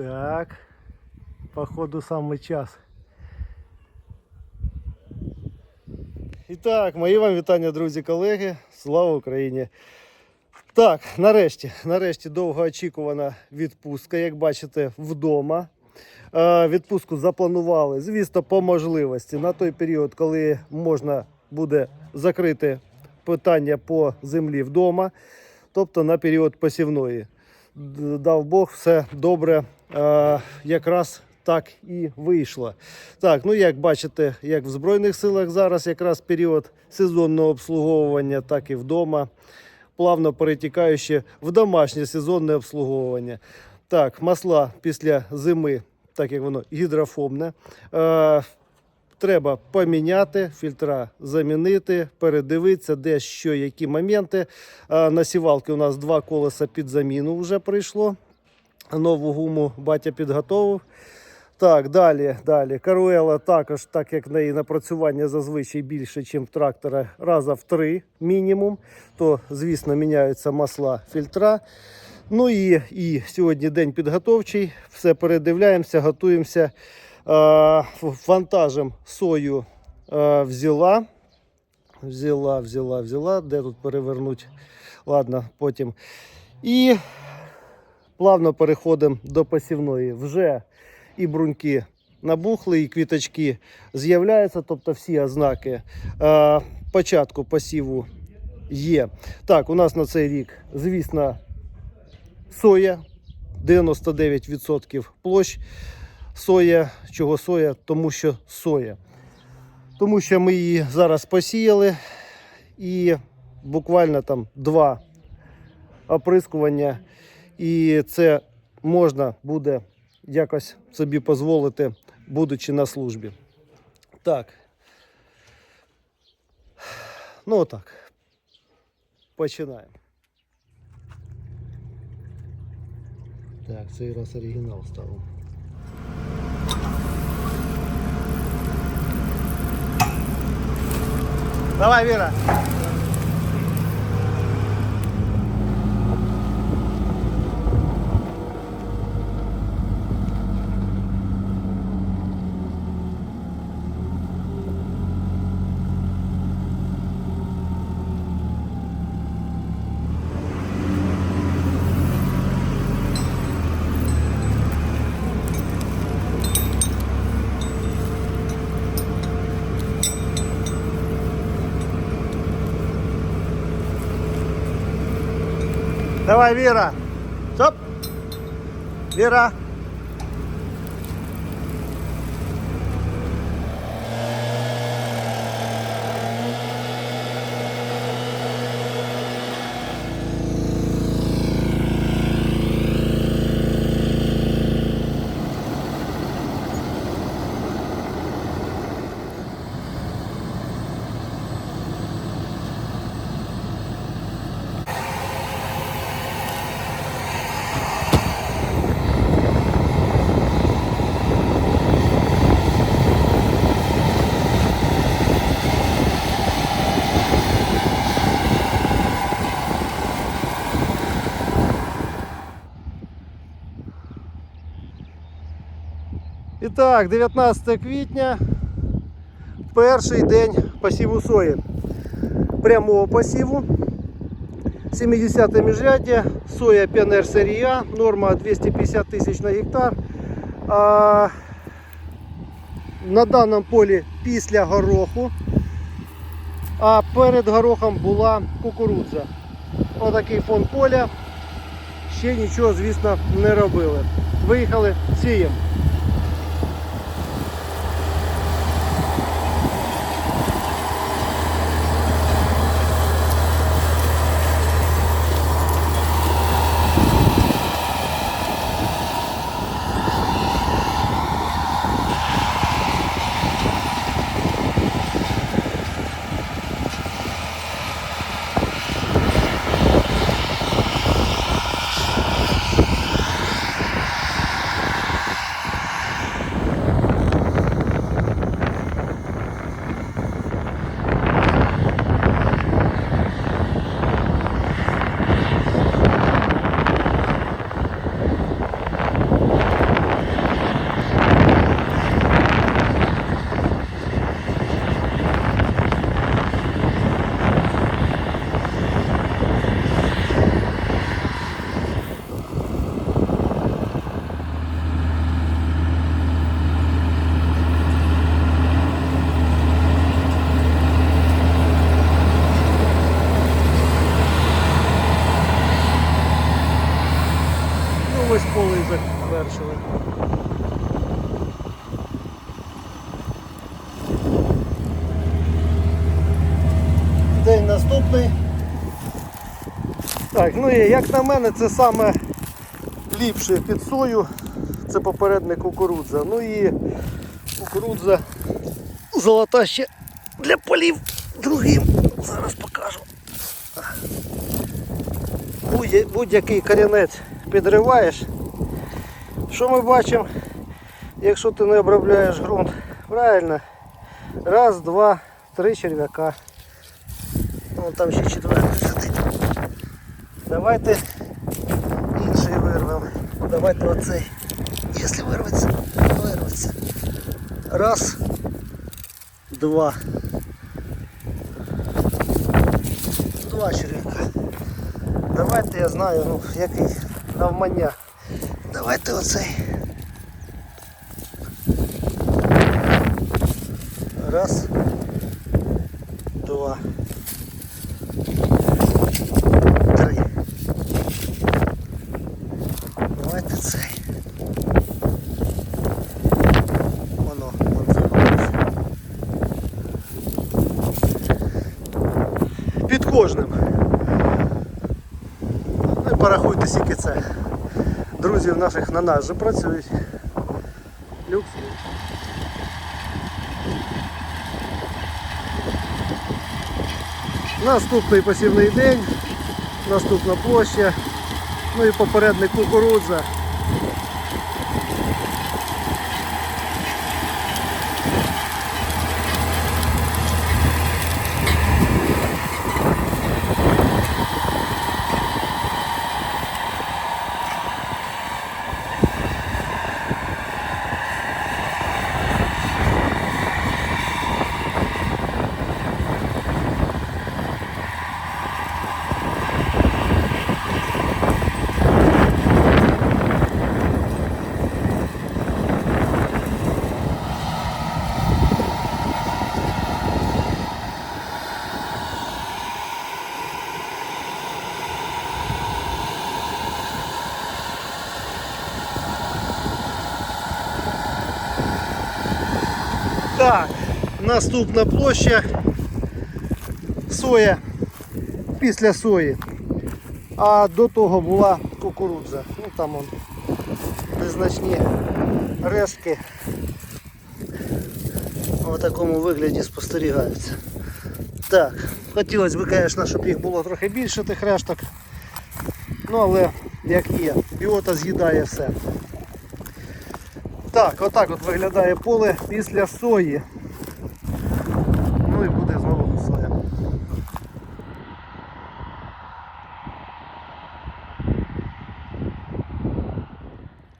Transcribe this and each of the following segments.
Так, походу саме час. І так, мої вам вітання, друзі, колеги. Слава Україні! Так, нарешті, нарешті довгоочікувана відпустка, як бачите, вдома. Е, Відпустку запланували, звісно, по можливості на той період, коли можна буде закрити питання по землі вдома, тобто на період посівної. Дав Бог, все добре, е, якраз так і вийшло. Так, ну як бачите, як в Збройних силах зараз якраз період сезонного обслуговування, так і вдома плавно перетікаючи в домашнє сезонне обслуговування. Так, масла після зими, так як воно гідрофобне. Е, треба поміняти, фільтра замінити, передивитися, де що, які моменти. Е, на сівалки у нас два колеса під заміну вже прийшло. Нову гуму батя підготовив. Так, далі, далі. Каруела також, так як в неї напрацювання зазвичай більше, ніж в трактора, раза в три мінімум. То, звісно, міняються масла фільтра. Ну і, і сьогодні день підготовчий. Все передивляємося, готуємося. Е, вантажем сою е, взяла. Взяла, взяла, взяла. Де тут перевернуть? Ладно, потім. І плавно переходимо до посівної. Вже і бруньки набухли, і квіточки з'являються, тобто всі ознаки е, початку посіву є. Так, у нас на цей рік, звісно, соя 99% площ. Соя, чого соя? Тому що соя. Тому що ми її зараз посіяли і буквально там два оприскування, і це можна буде якось собі дозволити, будучи на службі. Так. Ну отак. Починаємо. Так, цей раз оригінал ставимо. Давай, Віра. Давай, Віра. Стоп. Віра. І так, 19 квітня, перший день посіву сої. Прямого посіву. 70 міжряддя, соя Піонер серія, норма 250 тисяч на гектар. А, на даному полі після гороху, а перед горохом була кукурудза. Отакий фон поля. Ще нічого, звісно, не робили. Виїхали, сіємо. Ну і як на мене, це саме ліпше під сою. Це попередник кукурудза. Ну і кукурудза золота ще для полів другим. Зараз покажу. Будь- Будь-який корінець підриваєш. Що ми бачимо, якщо ти не обробляєш ґрунт? Правильно. Раз, два, три черв'яка. Вон там ще четвертий. Давайте інший вирвемо. Давайте оцей. Якщо вирветься, вирветься. Раз, два. Два черв'яка. Давайте я знаю, ну, який навмання. Давайте оцей. Раз. Два. Три. Давайте цей. Воно, вон заходить. Під кожним. Ну і порахуйте скільки це. Друзів наших на нас же працюють. Люкс. Наступний посівний день, наступна площа, ну і попередник кукурудза. Так, наступна площа соя після сої. А до того була кукурудза. Ну там он незначні рештки в такому вигляді спостерігаються. Так, хотілося б, звісно, щоб їх було трохи більше тих решток. Ну але як є, біота з'їдає все. Так, отак от виглядає поле після сої. Ну і буде знову соя.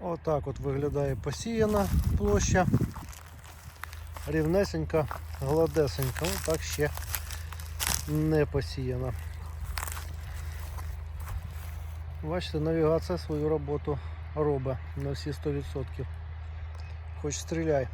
Отак от виглядає посіяна площа. Рівнесенька, гладесенька. Ну так ще не посіяна. Бачите, навігація свою роботу робить на всі 100%. Хоч стріляй.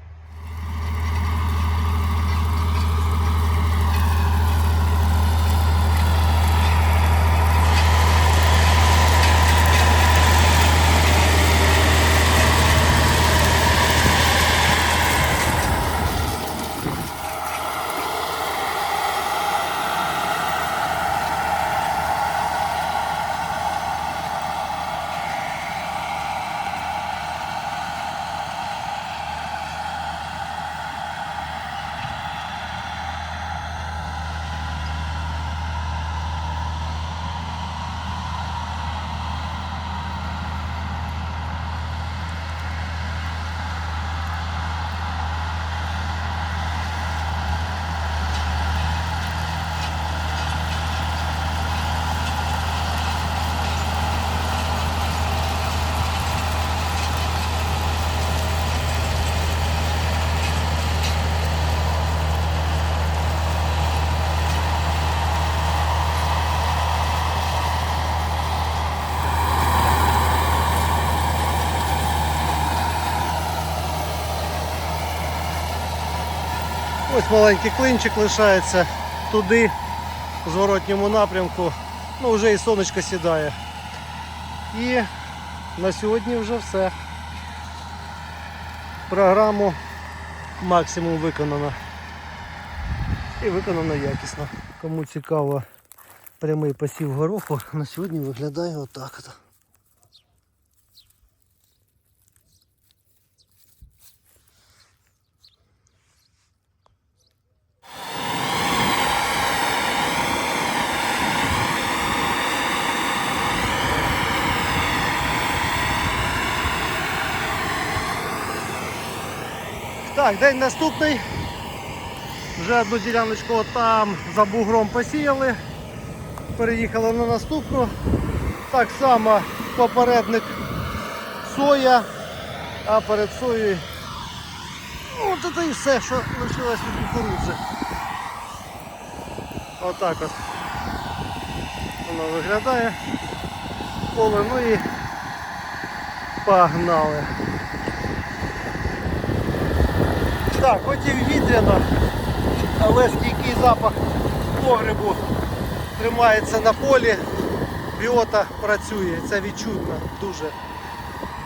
Ось маленький клинчик лишається туди, в зворотньому напрямку. Ну вже і сонечко сідає. І на сьогодні вже все. Програму максимум виконано. І виконано якісно. Кому цікаво прямий посів гороху, на сьогодні виглядає отак. от. Так, день наступний. Вже одну діляночку там за бугром посіяли. Переїхали на наступну. Так само попередник соя, а перед соєю ну, це і все, що лишилось від кукурудзи. Отак от воно виглядає. Поле, ну і погнали. Так, хоч і вітряно, але стійкий запах погребу тримається на полі, біота працює, це відчутно дуже.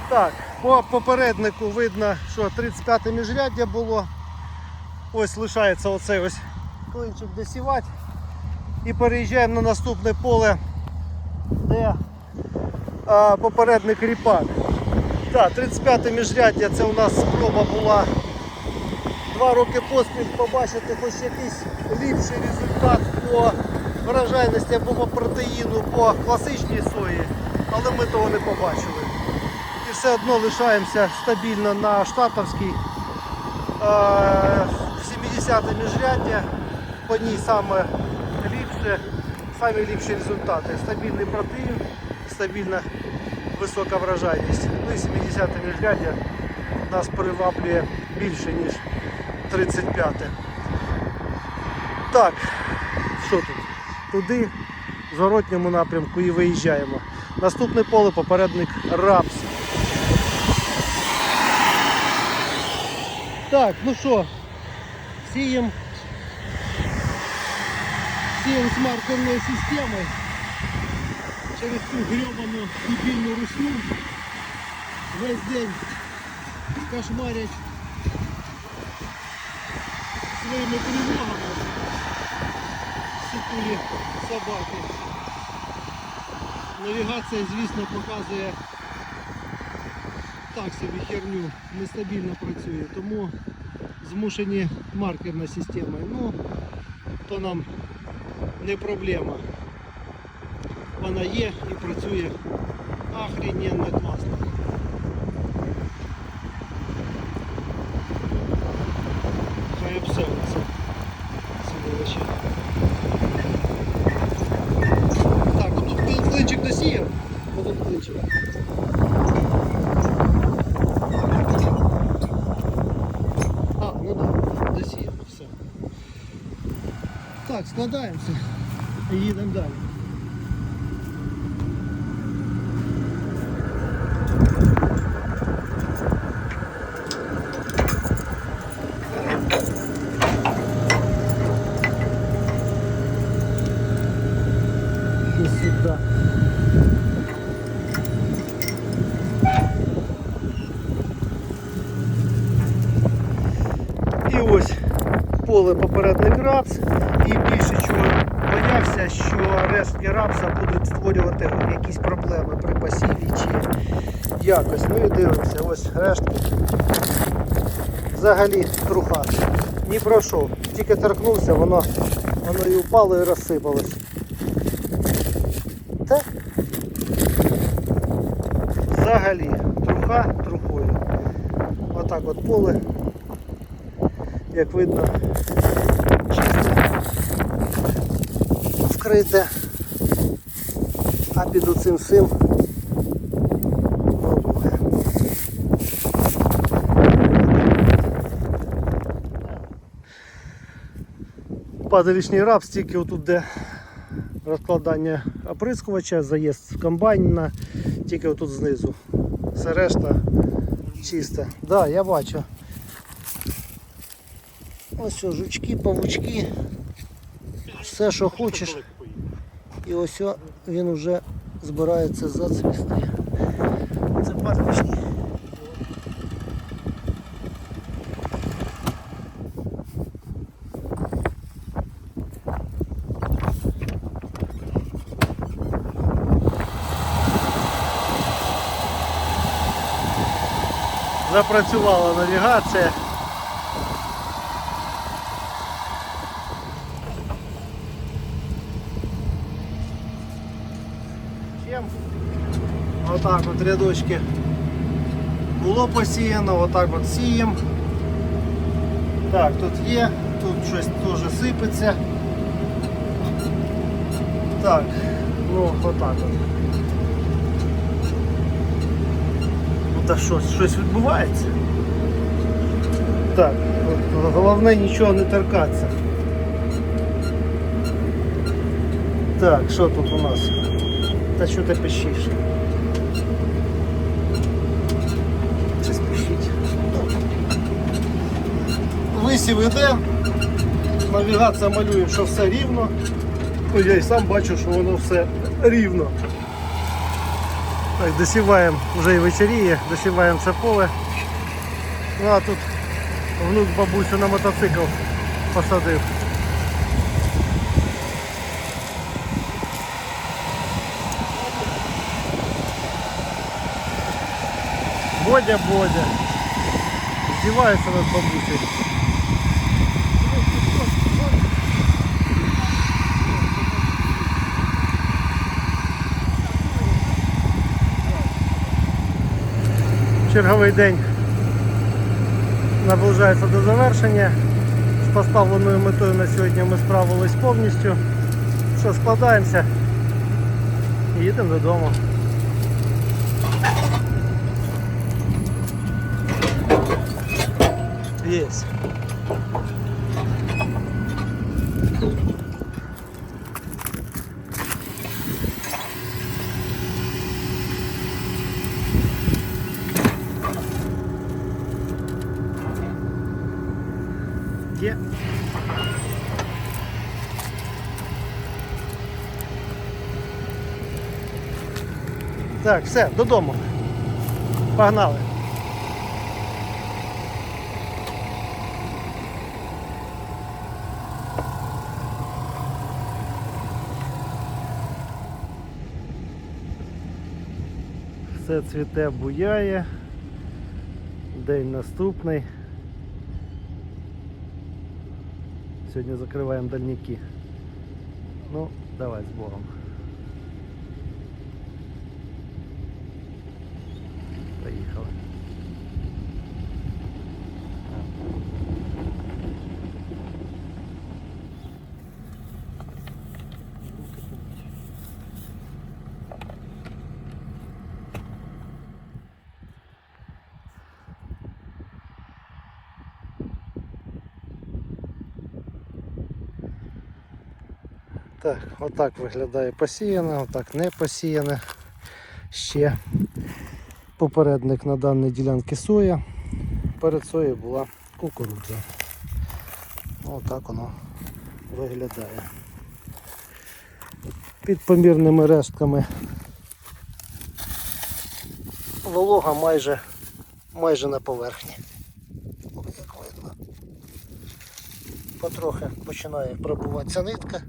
Так, по попереднику видно, що 35 міжряддя було. Ось лишається оцей ось клинчик досівати. І переїжджаємо на наступне поле, де попередник ріпак. Так, 35 міжряддя це у нас спроба була два роки поспіль побачити хоч якийсь ліпший результат по вражайності або по протеїну по класичній сої, але ми того не побачили. І все одно лишаємося стабільно на штатовській. Е, 70 міжряддя, по ній саме ліпше, самі ліпші результати. Стабільний протеїн, стабільна висока вражайність. Ну і 70 міжряддя нас приваблює більше, ніж 35. Так, що тут? Туди, в зворотньому напрямку і виїжджаємо. Наступне поле попередник рапс. Так, ну що, сіємо. З маркерною системою через цю гребану дебільну русню. Весь день кошмарять своїми тривогами сутулі собаки. Навігація, звісно, показує так собі херню, нестабільно працює, тому змушені маркерна система. Ну, то нам не проблема. Вона є і працює охрененно класно. Хай обсевується. Сидовище. Так, ну тут клин- клинчик досіяв. Потім клинчик. А, ну да, досіяв, все. Так, складаємося і їдемо далі. И сюда. І ось поле попередник рапс. І більше чого боявся, що рештки рапса будуть створювати якісь проблеми при посіві чи якось. Ну і дивимося, ось рештки. Взагалі труха. Не пройшов. Тільки торкнувся, воно, воно і упало і розсипалось. Так? Взагалі, труха трухою. Отак от поле, як видно, чисте, вкрите, а під оцим всім Падалішній раб, стільки отут де розкладання оприскувача, заїзд в комбайна, тільки отут знизу. Все решта чисте. Так, да, я бачу. Ось що, жучки, павучки. Все, що хочеш. І ось він вже збирається зацвісти. Знімати почні. Запрацювала навігація. Чим? Отак от рядочки було посіяно, отак от сіємо. Так, тут є, тут щось теж сипеться. Так, ну отак от. Та щось, щось відбувається. Так, от, головне нічого не торкатися. Так, що тут у нас? Та що ти пищиш? Щось пищить. Висів іде, навігація малює, що все рівно. Я і сам бачу, що воно все рівно. Так, досіваємо, вже і вечеріє, досіваємо це поле. Ну а тут внук бабусю на мотоцикл посадив. Бодя, Бодя. Здівається над бабусею. Черговий день наближається до завершення. З поставленою метою на сьогодні ми справились повністю. Що, складаємося і їдемо додому. Есть. Є. Так, все, додому. Погнали. Все цвіте, буяє. День наступний. Сьогодні закриваємо дальніки. Ну, давай з Богом. Поїхали. Так, отак виглядає посіяне, отак не посіяне. Ще попередник на даній ділянці соя. Перед соєю була кукурудза. Отак воно виглядає. Під помірними рештками волога майже, майже на поверхні. Ось як видно. Потрохи починає пробуватися нитка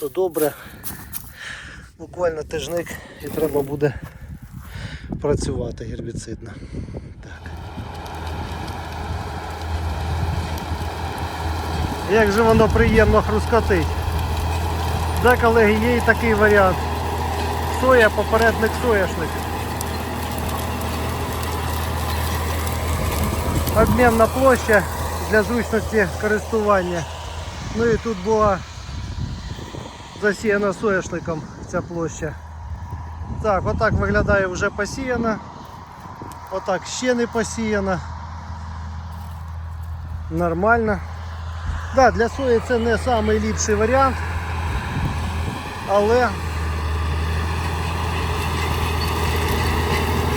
то добре. Буквально тижник і треба буде працювати гербіцидно. Так. Як же воно приємно хрускотить. Да, колеги, є і такий варіант. Соя, попередник сояшник. Обмінна площа для зручності користування. Ну і тут була засіяна соняшником ця площа. Так, отак виглядає вже посіяна. Отак ще не посіяна. Нормально. Да, для сої це не найліпший варіант, але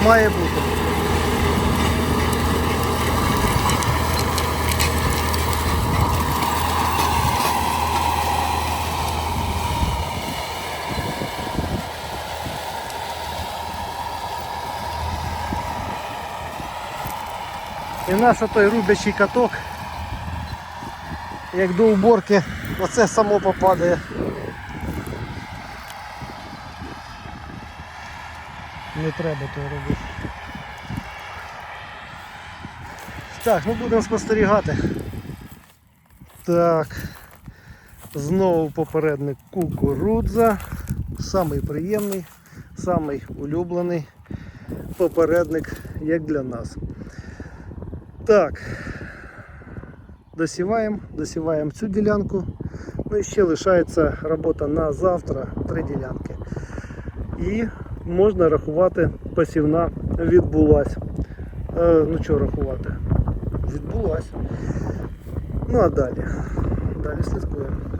має бути. І наш той рубячий каток, як до уборки, оце само попадає. Не треба того робити. Так, ну будемо спостерігати. Так. Знову попередник кукурудза. Самий приємний, самий улюблений попередник, як для нас. Так. Досіваємо, досіваємо цю ділянку. Ну і ще лишається робота на завтра, три ділянки. І можна рахувати, посівна відбулась. Е, ну що рахувати? Відбулась. Ну а далі. Далі слідкуємо.